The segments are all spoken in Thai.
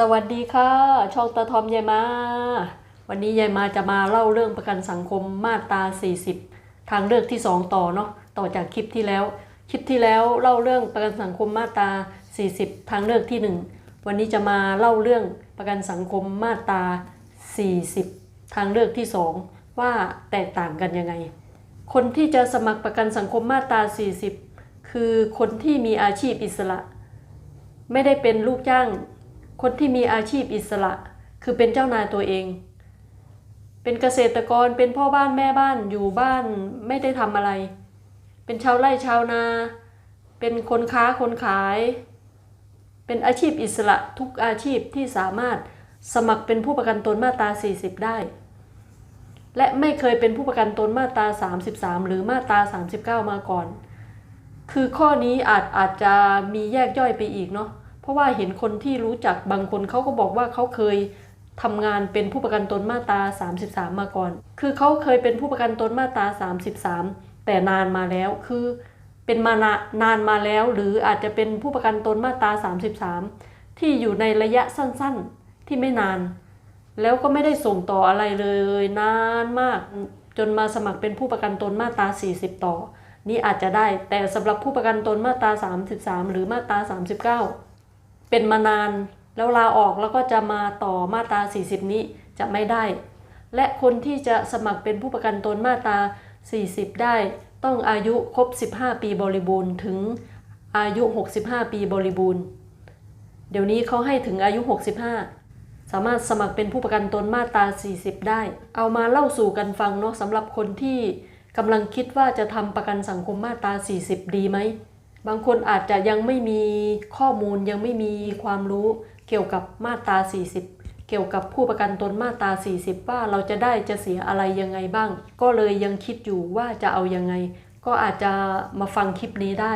สวัสดีค่ะช่องตาทอมยายมา วันนี้ยายมาจะมาเล่าเรื่องประกันสังคมมาตรา 40 ทางเลือกที่ 2 ต่อเนาะต่อจากคลิปที่แล้ว คลิปที่แล้วเล่าเรื่องประกันสังคมมาตรา 40 ทางเลือกที่ 1 วันนี้จะมาเล่าเรื่องประกันสังคมมาตรา 40 ทางเลือกที่ 2 ว่าแตกต่างกันยังไง คนที่จะสมัครประกันสังคมมาตรา 40 คือคนที่มีอาชีพอิสระ ไม่ได้เป็นลูกจ้าง คนที่มีอาชีพอิสระ คือเป็นเจ้านายตัวเอง เป็นเกษตรกรเป็นพ่อบ้านแม่บ้านอยู่บ้านไม่ได้ทำอะไร เป็นชาวไร่ชาวนา เป็นคนค้าคนขาย เป็นอาชีพอิสระทุกอาชีพที่สามารถสมัครเป็นผู้ประกันตนมาตรา 40 ได้ และไม่เคยเป็นผู้ประกันตนมาตรา 33 หรือมาตรา 39 มาก่อน คือข้อนี้อาจอาจจะมีแยกย่อยไปอีกเนาะ เพราะว่าเห็นคนที่รู้จักบางคนเขาก็บอกว่าเขาเคยทำงานเป็นผู้ประกันตนมาตรา 33 มาก่อน คือเขาเคยเป็นผู้ประกันตนมาตรา 33 แต่นานมาแล้ว คือเป็นมานานานมาแล้ว หรืออาจจะเป็นผู้ประกันตนมาตรา 33 ที่อยู่ในระยะสั้นๆ ที่ไม่นาน แล้วก็ไม่ได้ส่งต่ออะไรเลยนานมาก จนมาสมัครเป็นผู้ประกันตนมาตรา 40 ต่อ นี่อาจจะได้ แต่สำหรับผู้ประกันตนมาตรา 33 หรือมาตรา 39 เป็นมานานแล้วลาออกแล้วก็จะมาต่อมาตรา 40 นี้จะไม่ได้ และคนที่จะสมัครเป็นผู้ประกันตนมาตรา 40 ได้ ต้องอายุครบ 15 ปีบริบูรณ์ถึงอายุ 65 ปีบริบูรณ์ เดี๋ยวนี้เขาให้ถึงอายุ 65 สามารถสมัครเป็นผู้ประกันตนมาตรา 40 ได้ เอามาเล่าสู่กันฟังเนาะสำหรับคนที่กำลังคิดว่าจะทำประกันสังคมมาตรา 40 ดีไหม บางคนอาจจะยังไม่มีข้อมูลยังไม่มีความรู้เกี่ยวกับมาตรา 40 เกี่ยวกับผู้ประกันตนมาตรา 40 ว่าเราจะได้จะเสียอะไรยังไงบ้าง ก็เลยยังคิดอยู่ว่าจะเอายังไง ก็อาจจะมาฟังคลิปนี้ได้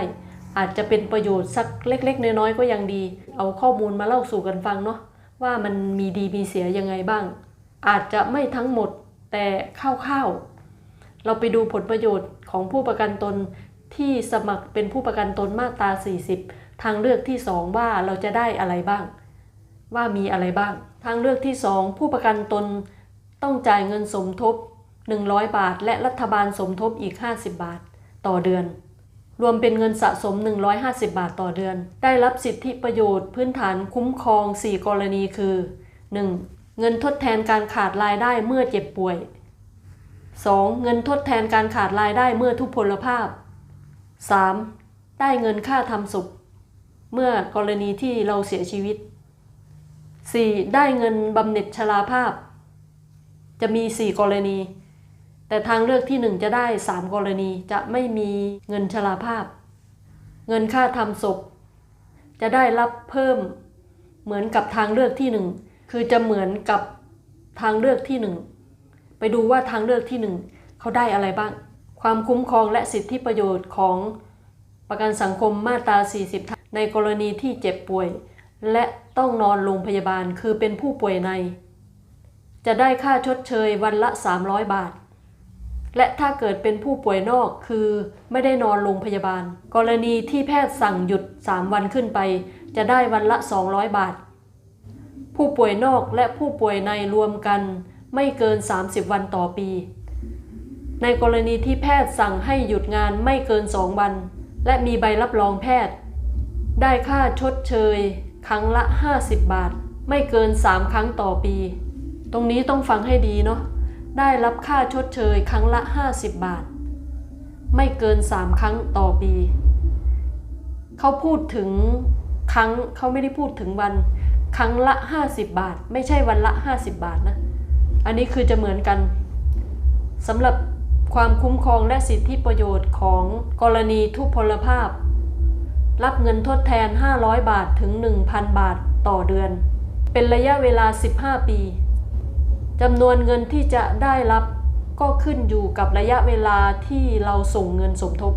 อาจจะเป็นประโยชน์สักเล็ก ๆ น้อยๆก็ยังดี เอาข้อมูลมาเล่าสู่กันฟังเนาะว่ามันมีดีมีเสียยังไงบ้าง อาจจะไม่ทั้งหมดแต่คร่าวๆเราไปดูผลประโยชน์ของผู้ประกันตน ที่สมัครเป็นผู้ประกันตนมาตรา 40 ทางเลือกที่ 2 ว่าเราจะได้อะไรบ้าง ว่ามีอะไรบ้าง ทางเลือกที่ 2 ผู้ประกันตนต้องจ่ายเงินสมทบ 100 บาท และรัฐบาลสมทบอีก 50 บาท ต่อเดือน รวมเป็นเงินสะสม 150 บาทต่อเดือน ได้รับสิทธิประโยชน์พื้นฐานคุ้มครอง 4 กรณีคือ 1. เงินทดแทนการขาดรายได้เมื่อเจ็บป่วย 2. เงินทดแทนการขาดรายได้เมื่อทุพพลภาพ 3. ได้เงินค่าทำศพเมื่อกรณีที่เราเสียชีวิต 4. ได้เงินบำเหน็จชราภาพ จะมี 4 กรณี แต่ทางเลือกที่ 1 จะได้ 3 กรณีจะไม่มีเงินชราภาพ เงินค่าทำศพ จะได้รับเพิ่มเหมือนกับทางเลือกที่ 1 คือจะเหมือนกับทางเลือกที่ 1 ไปดูว่าทางเลือกที่ 1เขาได้อะไรบ้าง ความคุ้มครองและสิทธิประโยชน์ของประกันสังคมมาตรา 40 ในกรณีที่เจ็บป่วย และต้องนอนโรงพยาบาลคือเป็นผู้ป่วยใน จะได้ค่าชดเชยวันละ 300 บาท และถ้าเกิดเป็นผู้ป่วยนอกคือไม่ได้นอนโรงพยาบาล กรณีที่แพทย์สั่งหยุด 3 วันขึ้นไป จะได้วันละ 200 บาท ผู้ป่วยนอกและผู้ป่วยในรวมกันไม่เกิน 30 วันต่อปี ในกรณีที่แพทย์สั่งให้หยุดงานไม่เกิน2วัน และมีใบรับรองแพทย์ ได้ค่าชดเชย ครั้งละ 50 บาท ไม่เกิน 3 ครั้งต่อปี ตรงนี้ต้องฟังให้ดีเนาะได้รับค่าชดเชยครั้งละ 50 บาท ไม่เกิน 3 ครั้งต่อปี เขาพูดถึงครั้งเขาไม่ได้พูดถึงวัน ครั้งละ 50 บาท ไม่ใช่วันละ 50 บาทนะ อันนี้คือจะเหมือนกันสำหรับ ความคุ้มครองและสิทธิประโยชน์ของกรณีทุพพลภาพ รับเงินทดแทน 500 บาทถึง 1,000 บาทต่อเดือน เป็นระยะเวลา 15 ปีจำนวนเงินที่จะได้รับก็ขึ้นอยู่กับระยะเวลาที่เราส่งเงินสมทบ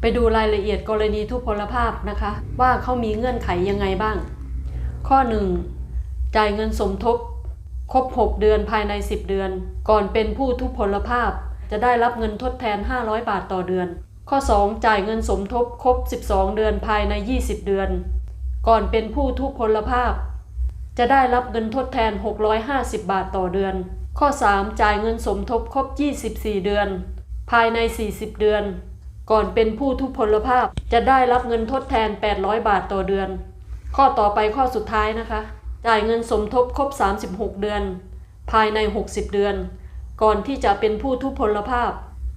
ไปดูรายละเอียดกรณีทุพพลภาพนะคะ ว่าเขามีเงื่อนไขยังไงบ้าง ข้อ 1. จ่ายเงินสมทบ ครบ 6 เดือนภายใน 10 เดือน ก่อนเป็นผู้ทุพพลภาพ จะได้รับเงินทดแทน 500 บาทต่อเดือน ข้อ 2. จ่ายเงินสมทบครบ 12 เดือนภายใน 20 เดือน ก่อนเป็นผู้ทุพพลภาพ จะได้รับเงินทดแทน 650 บาทต่อเดือน ข้อ 3 จ่ายเงินสมทบครบ 24 เดือน ภายใน 40 เดือน ก่อนเป็นผู้ทุพพลภาพจะได้รับเงินทดแทน 800 บาทต่อเดือน ข้อต่อไปข้อสุดท้ายนะคะ จ่ายเงินสมทบครบ 36 เดือน ภายใน 60 เดือน ก่อนที่จะเป็นผู้ทุพพลภาพ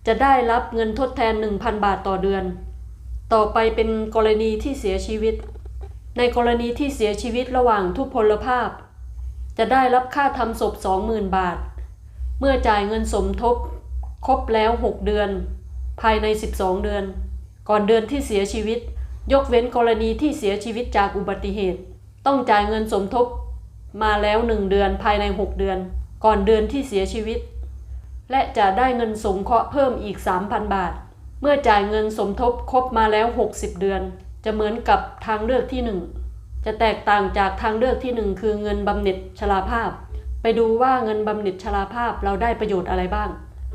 จะได้รับเงินทดแทน 1,000 บาทต่อเดือน ต่อไปเป็นกรณีที่เสียชีวิต ในกรณีที่เสียชีวิตระหว่างทุพพลภาพ จะได้รับค่าทำศพ 20,000 บาท เมื่อจ่ายเงินสมทบ ครบแล้ว 6 เดือน ภายใน 12 เดือน ก่อนเดือนที่เสียชีวิต ยกเว้นกรณีที่เสียชีวิตจากอุบัติเหตุ ต้องจ่ายเงินสมทบ มาแล้ว 1 เดือนภายใน 6 เดือน ก่อนเดือนที่เสียชีวิต และจะได้เงินสงเคราะห์เพิ่มอีก 3,000 บาท เมื่อจ่ายเงินสมทบครบมาแล้ว 60 เดือน จะเหมือนกับทางเลือกที่ 1 จะแตกต่างจากทางเลือกที่ 1 คือเงินบำเหน็จชราภาพ ไปดูว่าเงินบำเหน็จชราภาพเราได้ประโยชน์อะไรบ้าง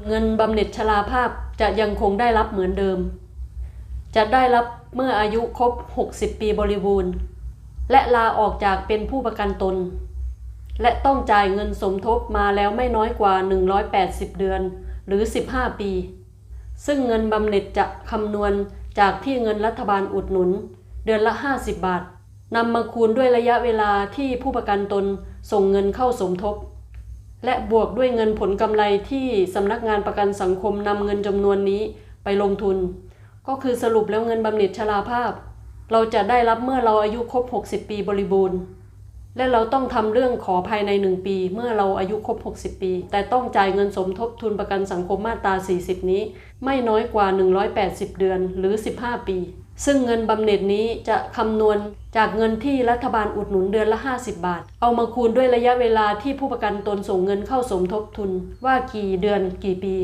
เงินบำเหน็จชราภาพจะยังคงได้รับเหมือนเดิม จะได้รับเมื่ออายุครบ 60 ปีบริบูรณ์ และลาออกจากเป็นผู้ประกันตน และต้องจ่ายเงินสมทบมาแล้วไม่น้อยกว่า 180 เดือน หรือ 15 ปี ซึ่งเงินบำเหน็จจะคำนวณจากที่เงินรัฐบาลอุดหนุน เดือนละ 50 บาทนำมาคูณด้วยระยะเวลาที่ผู้ประกันตนส่งเงินเข้าสมทบ และบวกด้วยเงินผลกำไรที่สำนักงานประกันสังคมนำเงินจำนวนนี้ไปลงทุน ก็คือสรุปแล้วเงินบำเหน็จชราภาพ เราจะได้รับเมื่อเราอายุครบ 60 ปีบริบูรณ์ และเราต้องทำเรื่องขอภายใน 1 ปี เมื่อเราอายุครบ 60 ปี แต่ต้องจ่ายเงินสมทบทุนประกันสังคมมาตรา 40 นี้ ไม่น้อยกว่า 180 เดือนหรือ 15 ปี ซึ่งเงินบำเหน็จนี้จะคำนวณจากเงินที่รัฐบาลอุดหนุนเดือนละ 50 บาท เอามาคูณด้วยระยะเวลาที่ผู้ประกันตนส่งเงินเข้าสมทบทุนว่ากี่เดือนกี่ปี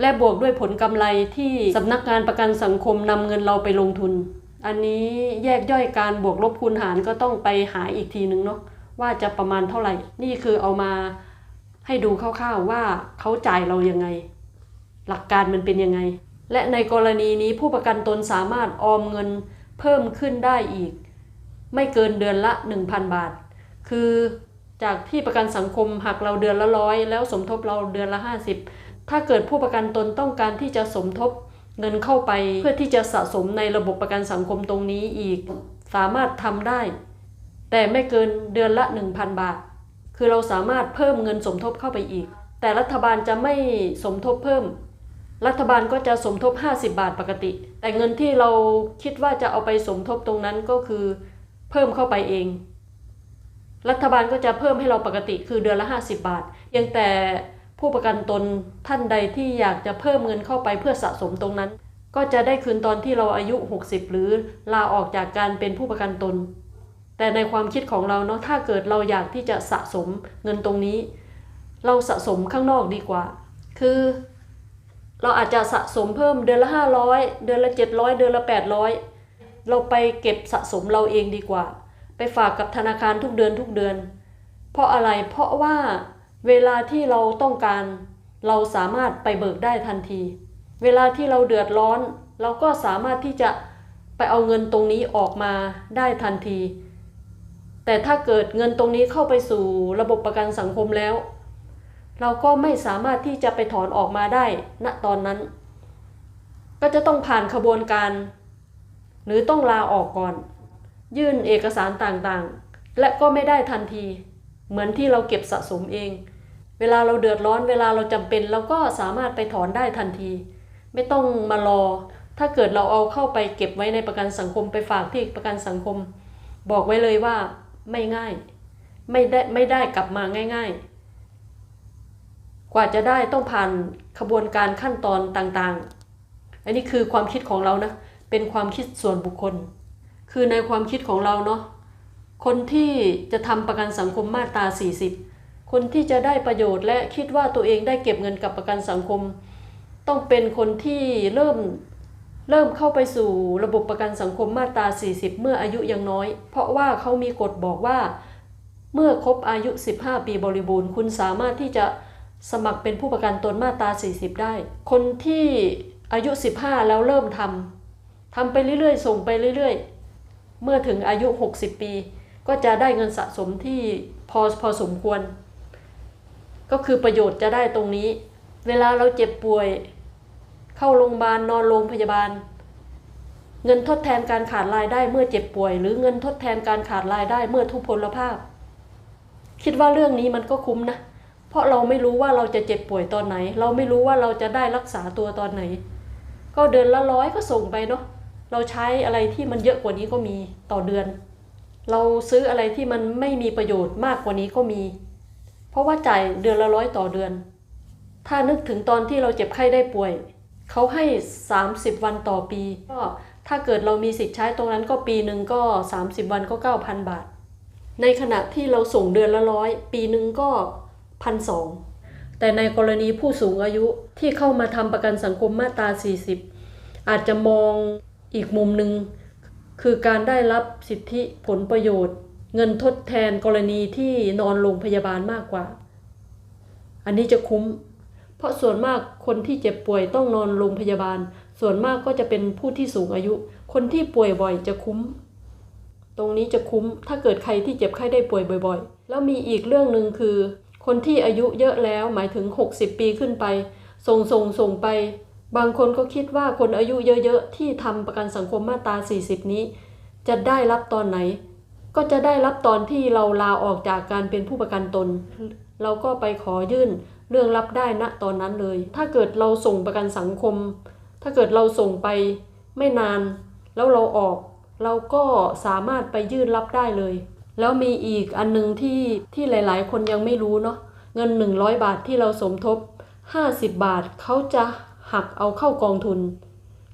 และบวกด้วยผลกำไรที่สำนักงานประกันสังคมนำเงินเราไปลงทุน อันนี้แยกย่อยการบวกลบคูณหารก็ต้องไปหาอีกทีนึงเนาะว่าจะประมาณเท่าไหร่ นี่คือเอามาให้ดูคร่าวๆว่าเขาจ่ายเรายังไง หลักการมันเป็นยังไง และในกรณีนี้ผู้ประกันตนสามารถออมเงินเพิ่มขึ้นได้อีก ไม่เกินเดือนละ 1,000 บาท คือจากที่ประกันสังคมหักเราเดือนละร้อยแล้วสมทบเราเดือนละ 50 ถ้าเกิดผู้ประกันตนต้องการที่จะสมทบ เงินเข้าไปเพื่อที่จะสะสมในระบบประกันสังคมตรงนี้อีก สามารถทำได้ แต่ไม่เกินเดือนละ 1,000 บาท คือเราสามารถเพิ่มเงินสมทบเข้าไปอีก แต่รัฐบาลจะไม่สมทบเพิ่ม รัฐบาลก็จะสมทบ 50 บาทปกติ แต่เงินที่เราคิดว่าจะเอาไปสมทบตรงนั้นก็คือ เพิ่มเข้าไปเอง รัฐบาลก็จะเพิ่มให้เราปกติคือเดือนละ 50 บาทเพียงแต่ ผู้ประกันตนท่านใดที่อยากจะเพิ่มเงินเข้าไปเพื่อสะสมตรงนั้น ก็จะได้คืนตอนที่เราอายุ 60 หรือลาออกจากการเป็นผู้ประกันตน แต่ในความคิดของเราเนาะถ้าเกิดเราอยากที่จะสะสมเงินตรงนี้ เราสะสมข้างนอกดีกว่า คือ เราอาจจะสะสมเพิ่มเดือนละ 500 เดือนละ 700 เดือนละ 800 เราไปเก็บสะสมเราเองดีกว่า ไปฝากกับธนาคารทุกเดือนทุกเดือน เพราะอะไรเพราะว่า เวลาที่เราต้องการ เราสามารถไปเบิกได้ทันที เวลาที่เราเดือดร้อน เราก็สามารถที่จะไปเอาเงินตรงนี้ออกมาได้ทันที แต่ถ้าเกิดเงินตรงนี้เข้าไปสู่ระบบประกันสังคมแล้ว เราก็ไม่สามารถที่จะไปถอนออกมาได้ณตอนนั้น ก็จะต้องผ่านขบวนการ หรือต้องลาออกก่อน ยื่นเอกสารต่างๆ และก็ไม่ได้ทันที เหมือนที่เราเก็บสะสมเอง เวลาเราเดือดร้อนเวลาเราจำเป็นเราก็สามารถไปถอนได้ทันที ไม่ต้องมารอ ถ้าเกิดเราเอาเข้าไปเก็บไว้ในประกันสังคมไปฝากที่ประกันสังคม บอกไว้เลยว่าไม่ง่าย ไม่ได้ไม่ได้กลับมาง่าย ๆ กว่าจะได้ต้องผ่านขบวนการขั้นตอนต่างๆ อันนี้คือความคิดของเรานะเป็นความคิดส่วนบุคคล คือในความคิดของเราเนาะคนที่จะทำประกันสังคมมาตรา 40 คนที่จะได้ประโยชน์และคิดว่าตัวเองได้เก็บเงินกับประกันสังคม ต้องเป็นคนที่เริ่มเริ่มเข้าไปสู่ระบบประกันสังคมมาตรา 40 เมื่ออายุยังน้อย เพราะว่าเขามีกฎบอกว่า เมื่อครบอายุ 15 ปีบริบูรณ์ คุณสามารถที่จะสมัครเป็นผู้ประกันตนมาตรา 40 ได้ คนที่อายุ 15 แล้วเริ่มทำทำไปเรื่อยๆ ส่งไปเรื่อยๆ เมื่อถึงอายุ 60 ปี ก็จะได้เงินสะสมที่พอพอสมควร ก็คือประโยชน์จะได้ตรงนี้ เวลาเราเจ็บป่วย เข้าโรงพยาบาลนอนโรงพยาบาล เงินทดแทนการขาดรายได้เมื่อเจ็บป่วย หรือเงินทดแทนการขาดรายได้เมื่อทุพพลภาพ คิดว่าเรื่องนี้มันก็คุ้มนะ เพราะเราไม่รู้ว่าเราจะเจ็บป่วยตอนไหน เราไม่รู้ว่าเราจะได้รักษาตัวตอนไหน ก็เดือนละร้อยก็ส่งไปเนาะเราใช้อะไรที่มันเยอะกว่านี้ก็มีต่อเดือน เราซื้ออะไรที่มันไม่มีประโยชน์มากกว่านี้ก็มี ราะว่าจ่ายเดือนละร้อยต่อเดือน ถ้านึกถึงตอนที่เราเจ็บไข้ได้ป่วย เขาให้ 30 วันต่อปี ก็ถ้าเกิดเรามีสิทธิ์ใช้ตรงนั้นก็ปีหนึ่งก็ 30 วันก็ 9,000 บาท ในขณะที่เราส่งเดือนละร้อยปีหนึ่งก็พันสองแต่ในกรณีผู้สูงอายุที่เข้ามาทำประกันสังคมมาตรา 40 อาจจะมองอีกมุมหนึ่งคือการได้รับสิทธิผลประโยชน์ เงินทดแทนกรณีที่นอนโรงพยาบาลมากกว่า อันนี้จะคุ้ม เพราะส่วนมากคนที่เจ็บป่วยต้องนอนโรงพยาบาล ส่วนมากก็จะเป็นผู้ที่สูงอายุ คนที่ป่วยบ่อยจะคุ้ม ตรงนี้จะคุ้มถ้าเกิดใครที่เจ็บไข้ได้ป่วยบ่อย ๆ แล้วมีอีกเรื่องหนึ่งคือ คนที่อายุเยอะแล้วหมายถึง 60 ปีขึ้นไป ส่งส่งส่งไป บางคนก็คิดว่าคนอายุเยอะๆที่ทำประกันสังคมมาตรา 40 นี้ จะได้รับตอนไหน ก็จะได้รับตอนที่เราลาออกจากการเป็นผู้ประกันตน เราก็ไปขอยื่นเรื่องรับได้ณตอนนั้นเลย ถ้าเกิดเราส่งประกันสังคม ถ้าเกิดเราส่งไปไม่นาน แล้วเราออก เราก็สามารถไปยื่นรับได้เลย แล้วมีอีกอันหนึงที่ที่หลาย ๆ คนยังไม่รู้เนาะเงิน 100 บาทที่เราสมทบ 50 บาทเขาจะหักเอาเข้ากองทุน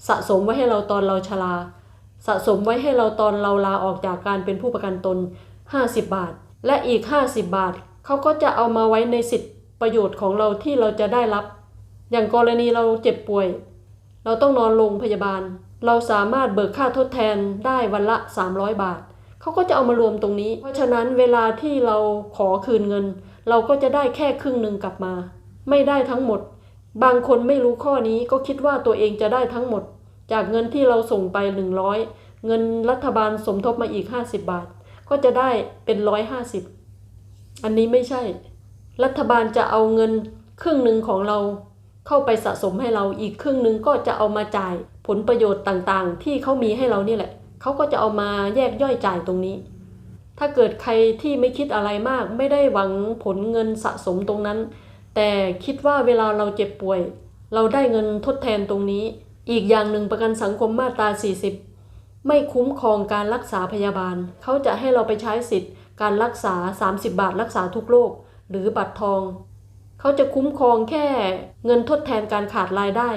สะสมไว้ให้เราตอนเราชรา สะสมไว้ให้เราตอนเราลาออกจากการเป็นผู้ประกันตน 50 บาท และอีก 50 บาท เขาก็จะเอามาไว้ในสิทธิประโยชน์ของเราที่เราจะได้รับ อย่างกรณีเราเจ็บป่วย เราต้องนอนโรงพยาบาล เราสามารถเบิกค่าทดแทนได้วันละ 300 บาท เขาก็จะเอามารวมตรงนี้ เพราะฉะนั้นเวลาที่เราขอคืนเงิน เราก็จะได้แค่ครึ่งหนึ่งกลับมา ไม่ได้ทั้งหมด บางคนไม่รู้ข้อนี้ก็คิดว่าตัวเองจะได้ทั้งหมด จากเงินที่เราส่งไป 100 เงินรัฐบาลสมทบมาอีก 50 บาท ก็จะได้เป็น 150 อันนี้ไม่ใช่ รัฐบาลจะเอาเงินครึ่งหนึ่งของเราเข้าไปสะสมให้เราอีกครึ่งหนึ่งก็จะเอามาจ่ายผลประโยชน์ต่างๆ ที่เขามีให้เรานี่แหละ เขาก็จะเอามาแยกย่อยจ่ายตรงนี้ ถ้าเกิดใครที่ไม่คิดอะไรมาก ไม่ได้หวังผลเงินสะสมตรงนั้น แต่คิดว่าเวลาเราเจ็บป่วย เราได้เงินทดแทนตรงนี้ อีกอย่างหนึ่งประกันสังคมมาตรา 40 ไม่คุ้มครองการรักษาพยาบาล เขาจะให้เราไปใช้สิทธิ์ การรักษา 30 บาทรักษาทุกโรคหรือบัตรทอง เขาจะคุ้มครองแค่เงินทดแทนการขาดรายได้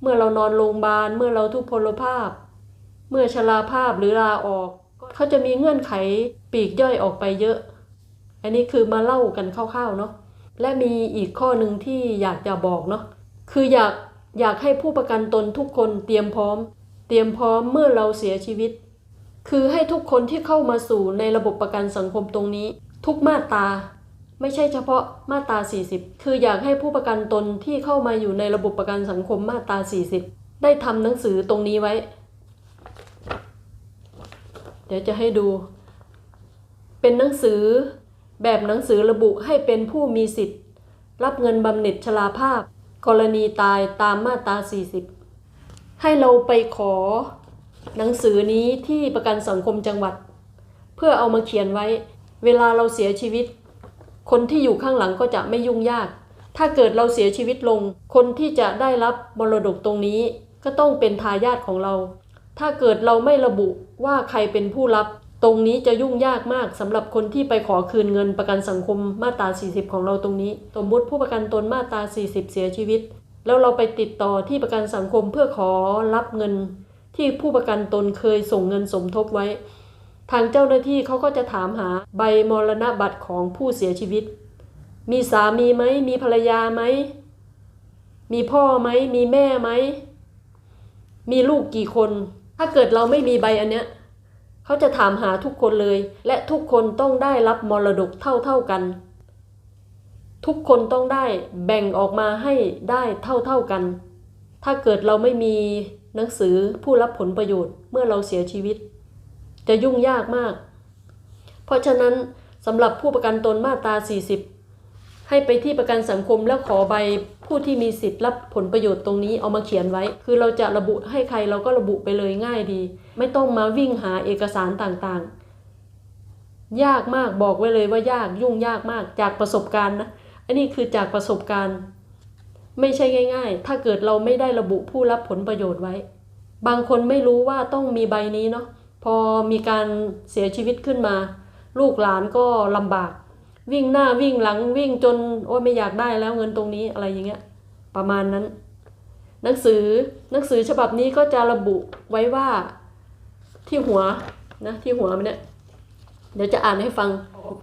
เมื่อเรานอนโรงพยาบาล เมื่อเราทุพพลภาพ เมื่อชราภาพหรือลาออก เขาจะมีเงื่อนไขปีกย่อยออกไปเยอะ อันนี้คือมาเล่ากันคร่าวๆเนาะ และมีอีกข้อหนึ่งที่อยากจะบอกเนาะ คืออยาก อยากให้ผู้ประกันตนทุกคนเตรียมพร้อม เตรียมพร้อมเมื่อเราเสียชีวิต คือให้ทุกคนที่เข้ามาสู่ในระบบประกันสังคมตรงนี้ ทุกมาตราไม่ใช่เฉพาะมาตรา 40 คืออยากให้ผู้ประกันตนที่เข้ามาอยู่ในระบบประกันสังคมมาตรา 40 ได้ทำหนังสือตรงนี้ไว้ เดี๋ยวจะให้ดู เป็นหนังสือ แบบหนังสือระบุให้เป็นผู้มีสิทธิ์ รับเงินบำเหน็จชราภาพ กรณีตายตามมาตรา40 ให้เราไปขอ หนังสือนี้ที่ประกันสังคมจังหวัด เพื่อเอามาเขียนไว้ เวลาเราเสียชีวิต คนที่อยู่ข้างหลังก็จะไม่ยุ่งยาก ถ้าเกิดเราเสียชีวิตลง คนที่จะได้รับมรดกตรงนี้ ก็ต้องเป็นทายาทของเรา ถ้าเกิดเราไม่ระบุว่าใครเป็นผู้รับ ตรงนี้จะยุ่งยากมากสำหรับคนที่ไปขอคืนเงินประกันสังคมมาตรา 40 ของเราตรงนี้ สมมุติผู้ประกันตนมาตรา 40 เสียชีวิต แล้วเราไปติดต่อที่ประกันสังคมเพื่อขอรับเงิน ที่ผู้ประกันตนเคยส่งเงินสมทบไว้ ทางเจ้าหน้าที่เขาก็จะถามหาใบมรณบัตรของผู้เสียชีวิต มีสามีไหม มีภรรยาไหม มีพ่อไหม มีแม่ไหม มีลูกกี่คน ถ้าเกิดเราไม่มีใบอันเนี้ย เขาจะถามหาทุกคนเลย และทุกคนต้องได้รับมรดกเท่าเท่าๆกัน ทุกคนต้องได้แบ่งออกมาให้ได้เท่าเท่าๆกัน ถ้าเกิดเราไม่มีหนังสือผู้รับผลประโยชน์เมื่อเราเสียชีวิต จะยุ่งยากมาก เพราะราะฉะนั้นสำหรับผู้ประกันตนมาตรา 40 ให้ไปที่ประกันสังคมแล้วขอใบ ผู้ที่มีสิทธิ์รับผลประโยชน์ตรงนี้เอามาเขียนไว้ คือเราจะระบุให้ใครเราก็ระบุไปเลยง่ายดี ไม่ต้องมาวิ่งหาเอกสารต่างๆ ยากมากบอกไว้เลยว่ายากยุ่งยากมากจากประสบการณ์นะอันนี้คือจากประสบการณ์ ไม่ใช่ง่าย ๆ ถ้าเกิดเราไม่ได้ระบุผู้รับผลประโยชน์ไว้ บางคนไม่รู้ว่าต้องมีใบนี้เนาะพอมีการเสียชีวิตขึ้นมา ลูกหลานก็ลำบาก วิ่งหน้าวิ่งหลังวิ่งจนโอ้ยไม่อยากได้แล้วเงินตรงนี้อะไรอย่างเงี้ย ประมาณนั้น หนังสือหนังสือฉบับนี้ก็จะระบุไว้ว่าที่หัวนะที่หัวมันเนี่ยเดี๋ยวจะอ่านให้ฟัง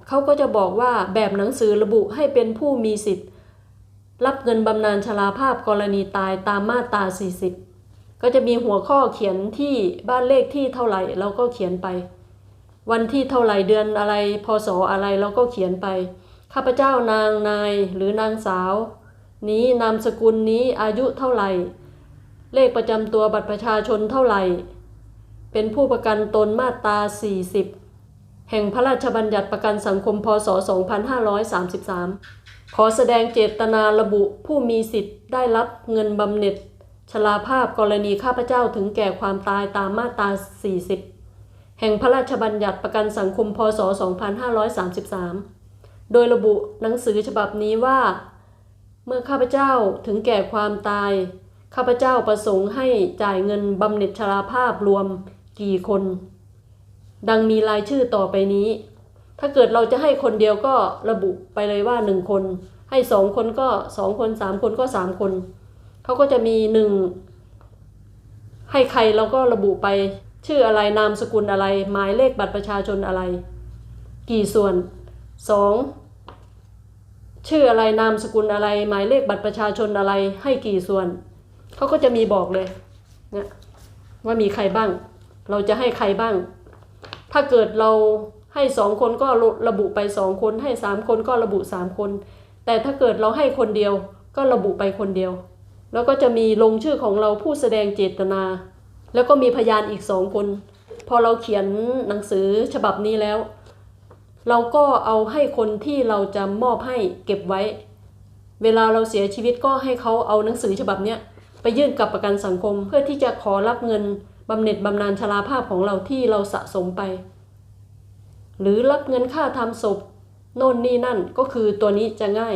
เขาก็จะบอกว่าแบบหนังสือระบุให้เป็นผู้มีสิทธิ์ รับเงินบำนาญชราภาพกรณีตายตามมาตรา 40 ก็จะมีหัวข้อเขียนที่บ้านเลขที่เท่าไหร่เราก็เขียนไป วันที่เท่าไหร่เดือนอะไรพศอะไรเราก็เขียนไป ข้าพเจ้านางนายหรือนางสาว นี้นามสกุลนี้อายุเท่าไหร่ เลขประจำตัวบัตรประชาชนเท่าไหร่ เป็นผู้ประกันตนมาตรา 40 แห่งพระราชบัญญัติประกันสังคมพศ 2533 ขอแสดงเจตนาระบุผู้มีสิทธิ์ได้รับเงินบำเหน็จชราภาพกรณีข้าพเจ้าถึงแก่ความตายตามมาตรา 40 แห่งพระราชบัญญัติประกันสังคมพศ 2533 โดยระบุหนังสือฉบับนี้ว่า เมื่อข้าพเจ้าถึงแก่ความตาย ข้าพเจ้าประสงค์ให้จ่ายเงินบำเหน็จชราภาพรวมกี่คน ดังมีรายชื่อต่อไปนี้ ถ้าเกิดเราจะให้คนเดียวก็ระบุไปเลยว่าหนึ่งคน ให้สองคนก็สองคนสามคนก็สามคน เขาก็จะมีหนึ่งให้ใครเราก็ระบุไป ชื่ออะไรนามสกุลอะไร หมายเลขบัตรประชาชนอะไร กี่ส่วนสองชื่ออะไรนามสกุลอะไร หมายเลขบัตรประชาชนอะไรให้กี่ส่วนเขาก็จะมีบอกเลยนี่ยว่ามีใครบ้าง เราจะให้ใครบ้าง ถ้าเกิดเราให้สองคนก็ระบุไปสองคน ให้สามคนก็ระบุสามคน แต่ถ้าเกิดเราให้คนเดียวก็ระบุไปคนเดียว แล้วก็จะมีลงชื่อของเราผู้แสดงเจตนา แล้วก็มีพยานอีกสองคน พอเราเขียนหนังสือฉบับนี้แล้ว เราก็เอาให้คนที่เราจะมอบให้เก็บไว้ เวลาเราเสียชีวิตก็ให้เขาเอาหนังสือฉบับเนี้ยไปยื่นกับประกันสังคมเพื่อที่จะขอรับเงินบำเหน็จบำนาญชราภาพของเราที่เราสะสมไป หรือรับเงินค่าทำศพโน่นนี่นั่นก็คือตัวนี้จะง่าย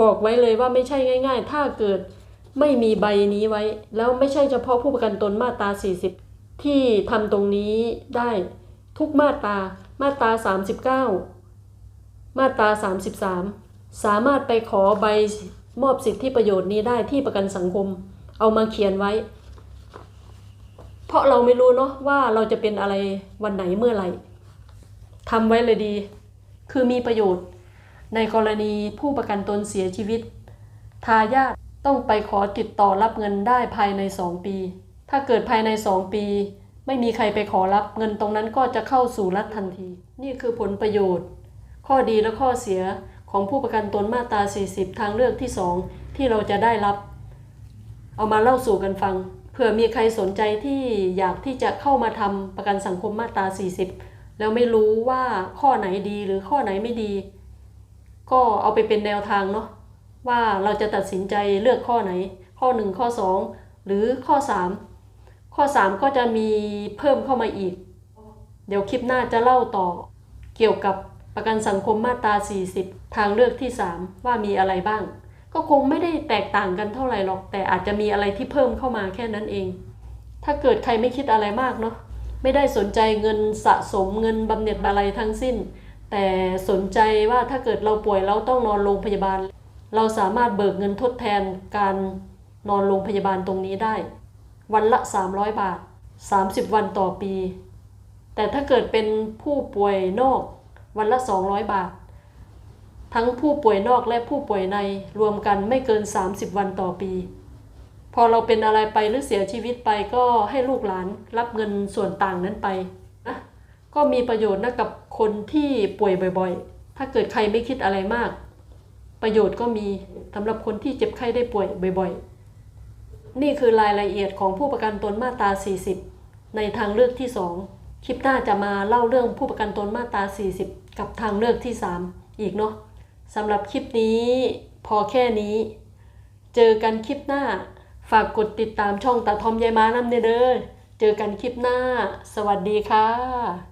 บอกไว้เลยว่าไม่ใช่ง่าย ๆ ถ้าเกิด ไม่มีใบนี้ไว้ แล้วไม่ใช่เฉพาะผู้ประกันตนมาตรา 40 ที่ทำตรงนี้ได้ทุกมาตรามาตรา 39 มาตรา 33 สามารถไปขอใบมอบสิทธิประโยชน์นี้ได้ที่ประกันสังคม เอามาเขียนไว้ เพราะเราไม่รู้เนาะว่าเราจะเป็นอะไรวันไหนเมื่อไหร่ทำไว้เลยดี คือมีประโยชน์ ในกรณีผู้ประกันตนเสียชีวิต ทายาท ต้องไปขอติดต่อรับเงินได้ภายใน 2 ปี ถ้าเกิดภายใน 2 ปี ไม่มีใครไปขอรับเงินตรงนั้นก็จะเข้าสู่รัฐทันที นี่คือผลประโยชน์ ข้อดีและข้อเสียของผู้ประกันตนมาตรา 40 ทางเลือกที่ 2 ที่เราจะได้รับ เอามาเล่าสู่กันฟัง เผื่อมีใครสนใจที่อยากที่จะเข้ามาทำประกันสังคมมาตรา 40 แล้วไม่รู้ว่าข้อไหนดีหรือข้อไหนไม่ดี ก็เอาไปเป็นแนวทางเนาะ ว่าเราจะตัดสินใจเลือกข้อไหน ข้อ 1 ข้อ 2 หรือข้อ 3 ข้อ 3 ก็จะมีเพิ่มเข้ามาอีก เดี๋ยวคลิปหน้าจะเล่าต่อ เกี่ยวกับประกันสังคมมาตรา 40 ทางเลือกที่ 3 ว่ามีอะไรบ้าง ก็คงไม่ได้แตกต่างกันเท่าไหร่หรอก แต่อาจจะมีอะไรที่เพิ่มเข้ามาแค่นั้นเอง ถ้าเกิดใครไม่คิดอะไรมากเนาะไม่ได้สนใจเงินสะสมเงินบำเหน็จอะไรทั้งสิ้น แต่สนใจว่าถ้าเกิดเราป่วยเราต้องนอนโรงพยาบาล เราสามารถเบิกเงินทดแทนการนอนโรงพยาบาลตรงนี้ได้ วันละ 300 บาท 30 วันต่อปี แต่ถ้าเกิดเป็นผู้ป่วยนอก วันละ 200 บาท ทั้งผู้ป่วยนอกและผู้ป่วยในรวมกันไม่เกิน 30 วันต่อปี พอเราเป็นอะไรไปหรือเสียชีวิตไปก็ให้ลูกหลานรับเงินส่วนต่างนั้นไปนะก็มีประโยชน์นะกับคนที่ป่วยบ่อยๆ ถ้าเกิดใครไม่คิดอะไรมาก ประโยชน์ก็มีสำหรับคนที่เจ็บไข้ได้ป่วยบ่อยๆ นี่คือรายละเอียดของผู้ประกันตนมาตรา 40 ในทางเลือกที่ 2 คลิปหน้าจะมาเล่าเรื่องผู้ประกันตนมาตรา 40 กับทางเลือกที่ 3 อีกเนาะสำหรับคลิปนี้พอแค่นี้ เจอกันคลิปหน้า ฝากกดติดตามช่องตาทอมยายมาน้ำเนเด้อเจอกันคลิปหน้า สวัสดีค่ะ